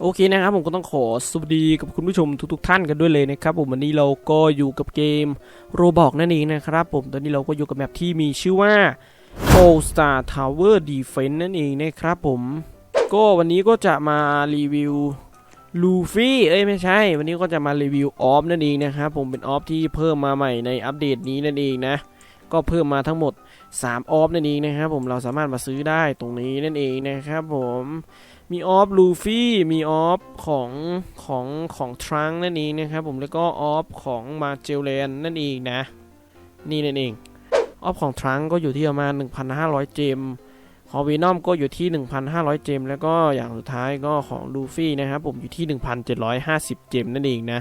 โอเคนะครับผมก็ต้องขอสวัสดีกับคุณผู้ชมทุกๆท่านกันด้วยเลยนะครับผมวันนี้เราก็อยู่กับเกมโรบอกนั่นเองนะครับผมตอนนี้เราก็อยู่กับแมปที่มีชื่อว่า All Star Tower Defense นั่นเองนะครับผมก็วันนี้ก็จะมารีวิวลูฟี่เอ้ยไม่ใช่ วันนี้ก็จะมารีวิวออฟนั่นเองนะครับผมเป็นออฟที่เพิ่มมาใหม่ในอัปเดตนี้นั่นเองนะก็เพิ่มมาทั้งหมด3ออฟนั่นเองนะครับผมเราสามารถมาซื้อได้ตรงนี้นั่นเองนะครับผม มีออฟลูฟี่มีออฟของของของทรังนั่นเองนะครับผมแล้วก็ออฟของมาเจลเลนนั่นเองนะ นี่นั่นเองออฟของทรังก็อยู่ที่ประมาณ 1,500 เจมของวีนอมก็อยู่ที่ 1,500 เจม แล้วก็อย่างสุดท้ายก็ของลูฟี่นะครับผมอยู่ที่ 1,750 เจมนั่นเองนะ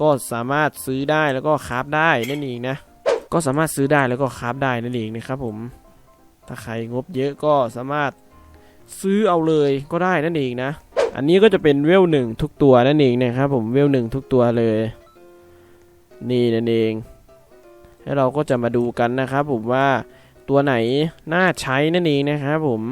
ก็สามารถซื้อได้แล้วก็คราฟได้นั่นเองนะ ก็สามารถซื้อได้แล้วก็คราฟได้นั่นเองนะครับผม ถ้าใครงบเยอะก็สามารถ ซื้อเอาเลยก็ได้นั่นเองนะ อันนี้ก็จะเป็นเวลหนึ่งทุกตัวนั่นเองนะครับผมเวลหนึ่งทุกตัวเลย นี่นั่นเองแล้วเราก็จะมาดูกันนะครับผมว่าตัวไหนน่าใช้นั่นเองนะครับผม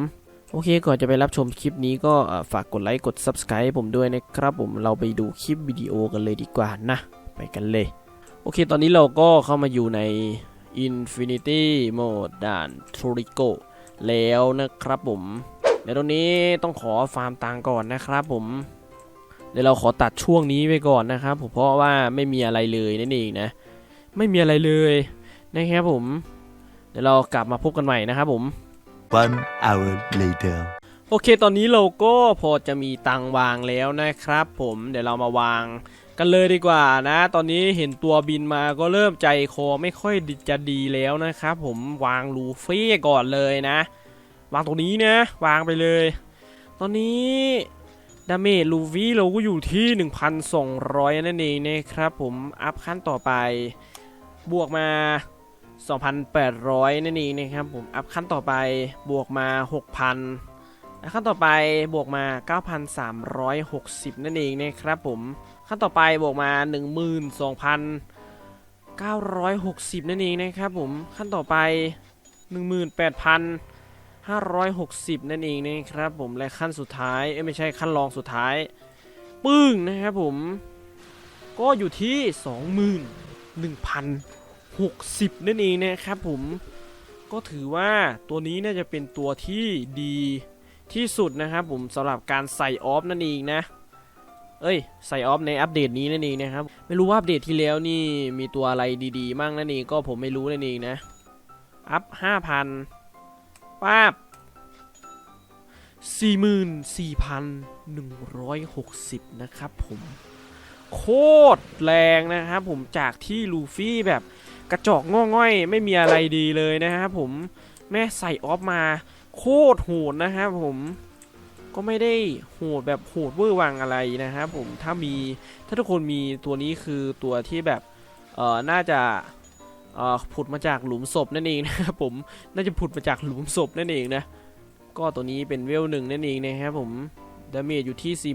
โอเคก่อนจะไปรับชมคลิปนี้ก็ฝากกดไลค์กด Subscribe ผมด้วยนะครับผมเราไปดูคลิปวิดีโอกันเลยดีกว่านะ ไปกันเลย โอเคตอนนี้เราก็เข้ามาอยู่ใน Infinity Mode ด่าน t r i c o แล้วนะครับผม เดี๋ยวตรงนี้ต้องขอฟาร์มตังก่อนนะครับผม เดี๋ยวเราขอตัดช่วงนี้ไปก่อนนะครับผมเพราะว่าไม่มีอะไรเลยนั่นเองนะ ไม่มีอะไรเลยนะครับผม เดี๋ยวเรากลับมาพบกันใหม่นะครับผม One hour later. โอเค ตอนนี้เราก็พอจะมีตังวางแล้วนะครับผมเดี๋ยวเรามาวางกันเลยดีกว่านะ ตอนนี้เห็นตัวบินมาก็เริ่มใจคอไม่ค่อยจะดีแล้วนะครับผมวางลูฟี่ก่อนเลยนะ วางตรงนี้นะ วางไปเลย ตอนนี้ดาเมจลูฟี่เราก็อยู่ที่ 1,200 นั่นเองนะครับผมอัพขั้นต่อไป บวกมา 2,800 นั่นเองนะครับผมอัพขั้นต่อไปบวกมา 6,000และขั้นต่อไปบวกมา 9,360 นั่นเองนะครับผมขั้นต่อไปบวกมา 12,960 นั่นเองนะครับผมขั้นต่อไป 560 นั่นเองนะครับผมและขั้นสุดท้ายเอ้ไม่ใช่ขั้นรองสุดท้าย ปึ้งนะครับผม ก็อยู่ที่ 21,060 นั่นเองนะครับผมก็ถือว่าตัวนี้น่าจะเป็นตัวที่ดีที่สุดนะครับผมสำหรับการใส่ออฟนั่นเองนะ เอ้ยใส่ออฟในอัปเดตนี้นั่นเองนะครับ ไม่รู้ว่าอัปเดตที่แล้วนี่มีตัวอะไรดีๆมั่งนั่นเองก็ผมไม่รู้นั่นเองนะ อัพห้าพัน ป้าบสี่หมื่นสี่พันหนึ่งร้อยหกสิบนะครับผม โคตรแรงนะครับผมจากที่ลูฟี่แบบกระจอกง้อง่อย ไม่มีอะไรดีเลยนะครับผมแม่ใส่ออฟมาโคตรโหดนะครับผมก็ไม่ได้โหดแบบโหดเวอร์วังอะไรนะครับผมถ้ามีถ้าทุกคนมีตัวนี้คือตัวที่แบบเออน่าจะ ผุดมาจากหลุมศพนั่นเองนะครับผมน่าจะผุดมาจากหลุมศพนั่นเองนะก็ตัวนี้เป็นเวลหนึ่งนั่นเองนะครับผมดาเมจอยู่ที่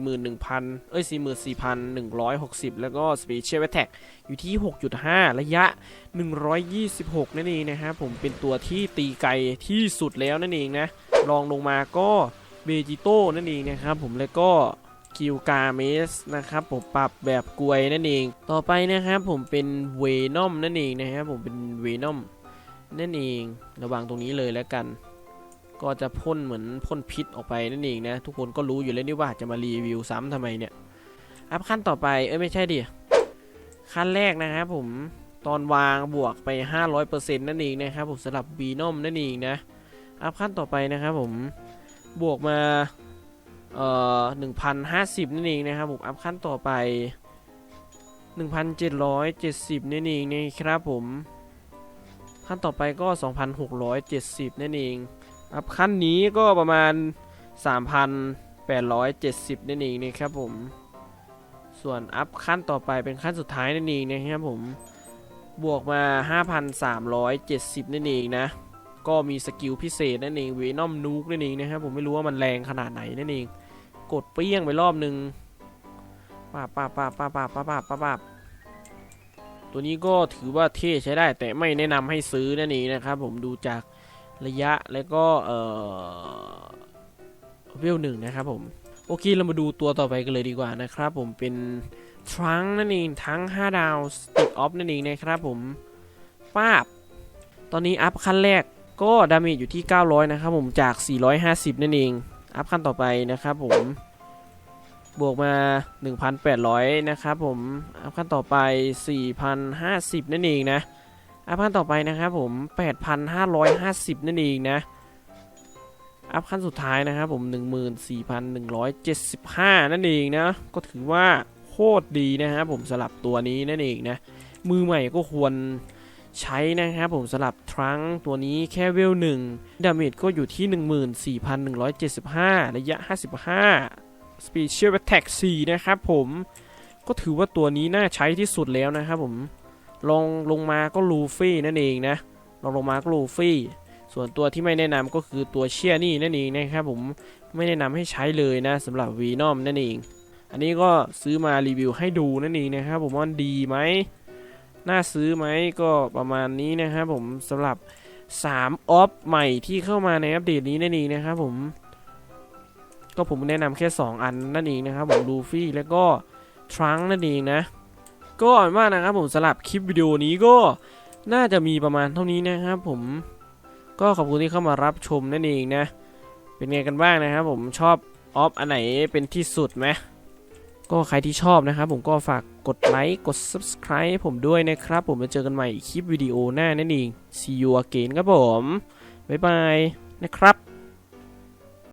41,000 เอ้ย 44,160 แล้วก็ Special Attack อยู่ที่ 6.5 ระยะ 126 นั่นเองนะครับผมเป็นตัวที่ตีไกลที่สุดแล้วนั่นเองนะรองลงมาก็เบจิโต้นั่นเองนะครับผมแล้วก็ กิลกาเมสนะครับผมปรับแบบกลวยนั่นเอง ต่อไปนะครับผมเป็นเวนอมนั่นเองนะครับผมเป็นเวนอมนั่นเองระวังตรงนี้เลยแล้วกัน ก็จะพ่นเหมือนพ่นพิษออกไปนั่นเองนะ ทุกคนก็รู้อยู่แล้วนี่ว่าจะมารีวิวซ้ำทำไมเนี่ยอัพขั้นต่อไปเอ้ยไม่ใช่ดิขั้นแรกนะครับผมตอนวางบวกไป 500%นั่นเองนะครับผมสำหรับบีนอมนั่นเองนะ อัพขั้นต่อไปนะครับผมบวกมา เอ่อ1,050นั่นเองนะครับผมอัพขั้นต่อไป1,770นั่นเองนะครับผม ขั้นต่อไปก็2,670นั่นเอง อัพขั้นนี้ก็ประมาณ3,870นั่นเองนะครับผม ส่วนอัพขั้นต่อไปเป็นขั้นสุดท้ายนั่นเองนะครับผม บวกมา5,370นั่นเองนะก็มีสกิลพิเศษนั่นเองเวนอมนูกนั่นเองนะครับผมไม่รู้ว่ามันแรงขนาดไหนนั่นเอง กดเปี้ยงไปรอบหนึ่งป้าบป้าบป้าบป้าบป้าบป้าบป้าบป้าบป้าบตัวนี้ก็ถือว่าเท่ใช้ได้ แต่ไม่แนะนำให้ซื้อนั่นเองนะครับ ผมดูจากระยะแล้วก็เอ่อเวลหนึ่งนะครับผมโอเคเรามาดูตัวต่อไปกันเลยดีกว่านะครับผมเป็นทรังนั่นเองทั้ง 5 ดาวสติกออฟนั่นเองนะครับผมป้าบ ตอนนี้อัพขั้นแรกก็ดาเมจอยู่ที่ 900 นะครับผมจาก 450 นั่นเอง อัพขั้นต่อไปนะครับผมบวกมา 1,800 นะครับผม อัพขั้นต่อไป 4,050 นั่นเองนะ อัพขั้นต่อไปนะครับผม 8,550 นั่นเองนะ อัพขั้นสุดท้ายนะครับผม 14,175 นั่นเองนะ ก็ถือว่าโคตรดีนะครับผมสลับตัวนี้นั่นเองนะ มือใหม่ก็ควร ใช้นะครับผมสลับทรังตัวนี้แค่เวลหนึ่งดาเมจก็อยู่ที่ 14,175 ระยะ 55 Special Attack 4 นะครับผมก็ถือว่าตัวนี้น่าใช้ที่สุดแล้วนะครับผมลองลงมาก็ลูฟี่นั่นเองนะลองลงมาก็ลูฟี่ ส่วนตัวที่ไม่แนะนำก็คือตัวเชียนี่นั่นเองนะครับผมไม่แนะนำให้ใช้เลยนะสำหรับวีนอมนั่นเอง อันนี้ก็ซื้อมารีวิวให้ดูนั่นเองนะครับผมว่าดีไหม น่าซื้อไหมก็ประมาณนี้นะครับผมสำหรับ3ออฟใหม่ที่เข้ามาในอัปเดตนี้นั่นเองนะครับผม ก็ผมแนะนำแค่ 2 อันนั่นเองนะครับผมลูฟี่แล้วก็ทรังนั่นเองนะ ก็อ่อนมากนะครับผมสำหรับคลิปวิดีโอนี้ก็น่าจะมีประมาณเท่านี้นะครับ ผมก็ขอบคุณที่เข้ามารับชมนั่นเองนะ เป็นไงกันบ้างนะครับผมชอบออฟอันไหนเป็นที่สุดไหม ก็ใครที่ชอบนะครับผมก็ฝากกดไลค์กด subscribe ผมด้วยนะครับ ผมจะเจอกันใหม่คลิปวิดีโอหน้านั่นเอง see you again ครับผม บ๊ายบายนะครับ